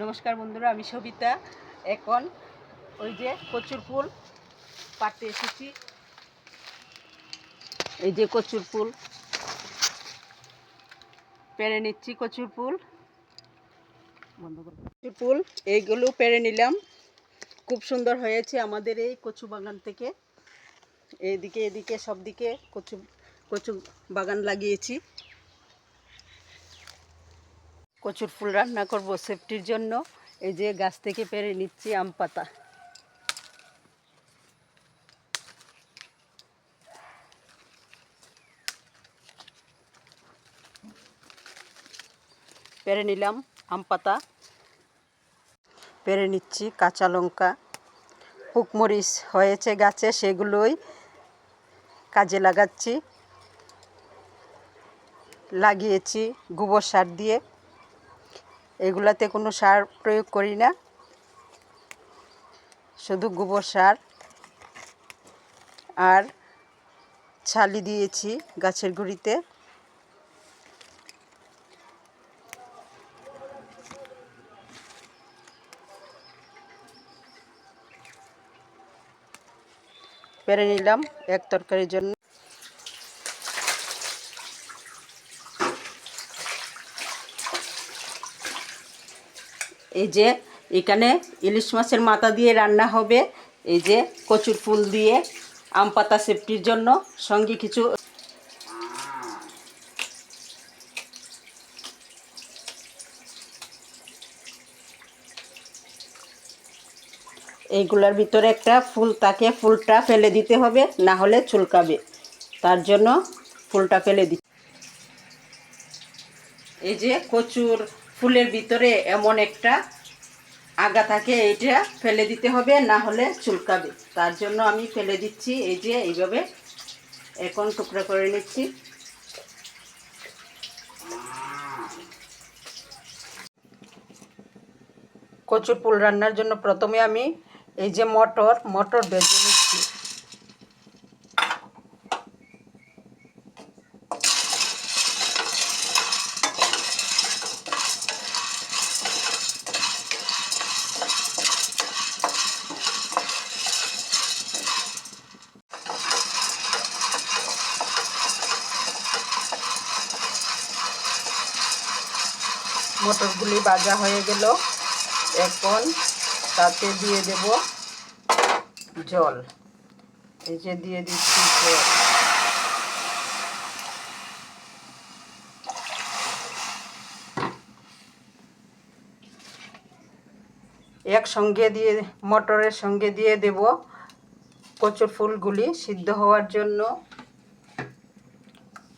নমস্কার বন্ধুরা, আমি সবিতা এখন ওই যে কচুর ফুল পাড়তে এসেছি। এই যে কচুর ফুল পেরে নিচ্ছি কচুর ফুল। কচুর ফুল, এইগুলো পেরে নিলাম। খুব সুন্দর হয়েছে আমাদের এই কচু বাগান থেকে। এইদিকে, এদিকে সব দিকে কচু কচু বাগান লাগিয়েছি। কচুর ফুল রান্না করব সেফটির জন্য। এই যে গাছ থেকে পেরে নিচ্ছি আম পাতা। পেরে নিলাম আম পাতা। পেরে নিচ্ছি কাঁচা লঙ্কা। পুকমরিচ হয়েছে গাছে, সেগুলোই কাজে লাগাচ্ছি। লাগিয়েছি গোবর সার দিয়ে। এগুলাতে কোনো সার প্রয়োগ করি না। শুধু গোবর সার আর ছালি দিয়েছি গাছের গুঁড়িতে। পেরে নিলাম এক তরকারির জন্য। এই যে এখানে ইলিশ মাছের মাথা দিয়ে রান্না হবে। এই যে কচুর ফুল দিয়ে আম পাতা সেফটির জন্য সঙ্গে কিছু এইগুলার ভিতরে একটা ফুল তাকে ফুলটা ফেলে দিতে হবে, না হলে চুলকাবে। তার জন্য ফুলটা ফেলে দিচ্ছি। এই যে কচুর ফুলের ভিতরে এমন একটা আগা থাকে এইটা ফেলে দিতে হবে, না হলে চুলকাবে। তার জন্য আমি ফেলে দিচ্ছি, এই যে এইভাবে এখন টুকরা করে নিচ্ছি। কচুর ফুল রান্নার জন্য প্রথমে আমি এই যে মটর মটর ভেজে নিচ্ছি মটরগুলি ভাজা হয়ে গেল। এখন তাতে দিয়ে দেব জল। এই যে দিয়ে দিচ্ছি জল। একসঙ্গে দিয়ে, মটরের সঙ্গে দিয়ে দেব কচুর ফুলগুলি সিদ্ধ হওয়ার জন্য।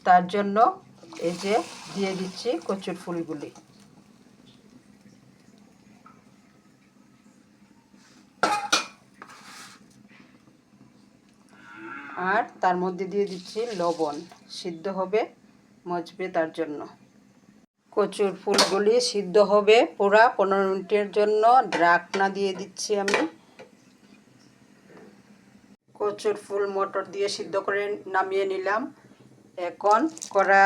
তার জন্য এই যে দিয়ে দিচ্ছি কচুর ফুলগুলি। আর তার মধ্যে দিয়ে দিচ্ছি লবণ। সিদ্ধ হবে মজবে তার জন্য। কচুর ফুলগুলি সিদ্ধ হবে পুরা পনেরো মিনিটের জন্য। ঢাকনা দিয়ে দিচ্ছি আমি। কচুর ফুল মটর দিয়ে সিদ্ধ করে নামিয়ে নিলাম। এখন কড়া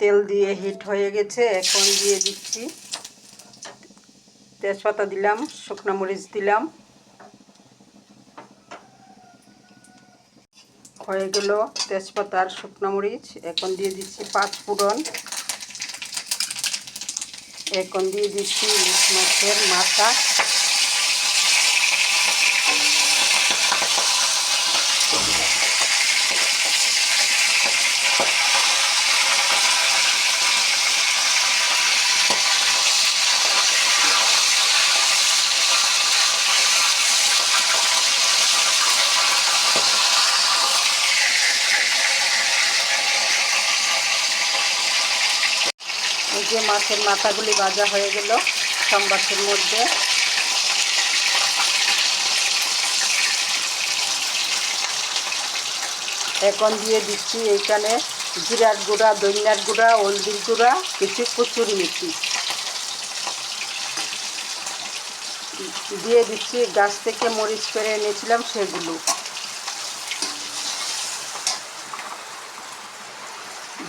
তেল দিয়ে হিট হয়ে গেছে, এখন দিয়ে দিচ্ছি। তেজপাতা দিলাম, শুকনো মরিচ দিলাম। হয়ে গেল তেজপাতা আর শুকনো মরিচ এখন দিয়ে দিচ্ছি পাঁচ ফুড়ন এখন দিয়ে দিচ্ছি ইলিশ মাছের মাথা। যে মাছের মাথাগুলি ভাজা হয়ে গেল সম্বাসের মধ্যে। এখন দিয়ে দিচ্ছি এইখানে জিরার গুঁড়া দইনার গুঁড়া, হলদির গুঁড়া, কিছু কচুরি মেথি দিয়ে দিচ্ছি গাছ থেকে মরিচ পেরে এনেছিলাম সেগুলো।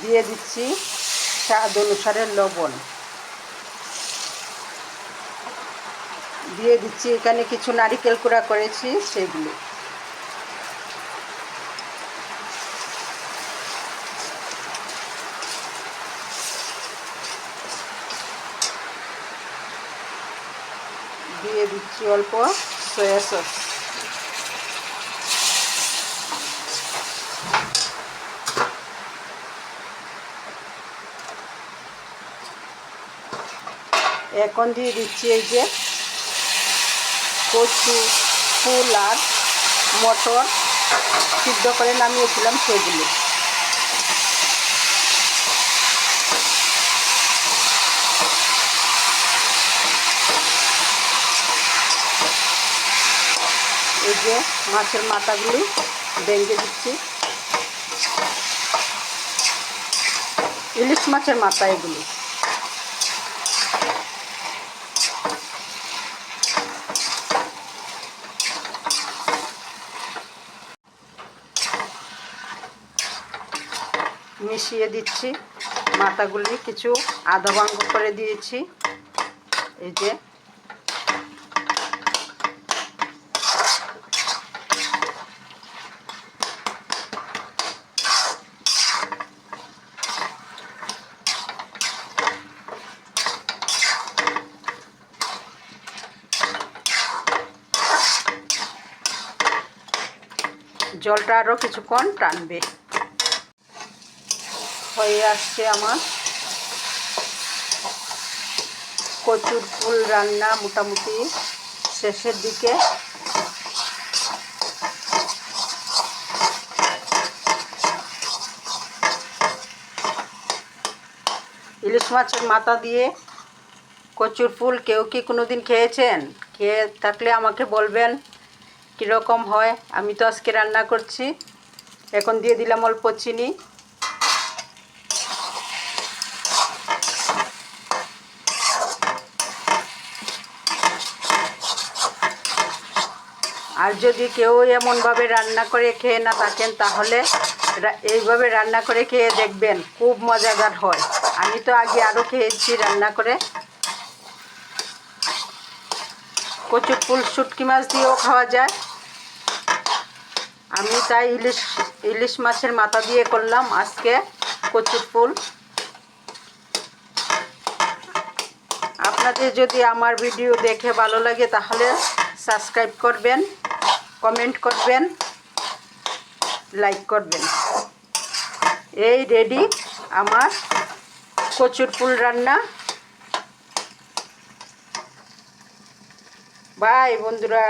দিয়ে দিচ্ছি স্বাদ অনুসারে লবণ। দিয়ে দিচ্ছি এখানে কিছু নারিকেল কুড়া করেছি, সেগুলো। দিয়ে দিচ্ছি অল্প সয়া সস। এখন দিয়ে দিচ্ছি এই যে কচু, ফুল আর মটর সিদ্ধ করে নামিয়েছিলাম সেগুলো। এই যে মাছের মাথাগুলো ভেঙে দিচ্ছি। ইলিশ মাছের মাথা এগুলো। মিশিয়ে দিচ্ছি। মাথাগুলি কিছু আধা ভাঙ্গ করে দিয়েছি। এই যে। জলটা আরও কিছুক্ষণ টানবে। হয়ে আসছে আমার। কচুর ফুল রান্না মোটামুটি শেষের দিকে। ইলিশ মাছের মাথা দিয়ে কচুর ফুল কেউ কি কোনো দিন খেয়েছেন? খেয়ে থাকলে আমাকে বলবেন কীরকম হয়। আমি তো আজকে রান্না করছি। এখন দিয়ে দিলাম অল্প চিনি। যদি কেউ এমনভাবে রান্না করে খেয়ে না থাকেন, তাহলে এইভাবে রান্না করে খেয়ে দেখবেন খুব মজাদার হয়। আমি তো আগে আরও খেয়েছি রান্না করে। কচুর ফুল, শুটকি মাছ দিয়েও খাওয়া যায়। আমি তাই ইলিশ ইলিশ মাছের মাথা দিয়ে করলাম আজকে কচুর ফুল। আপনাদের যদি আমার ভিডিও দেখে ভালো লাগে, তাহলে সাবস্ক্রাইব করবেন। কমেন্ট করবেন লাইক করবেন। এই রেডি আমার কচুর ফুল রান্না। বাই বন্ধুরা।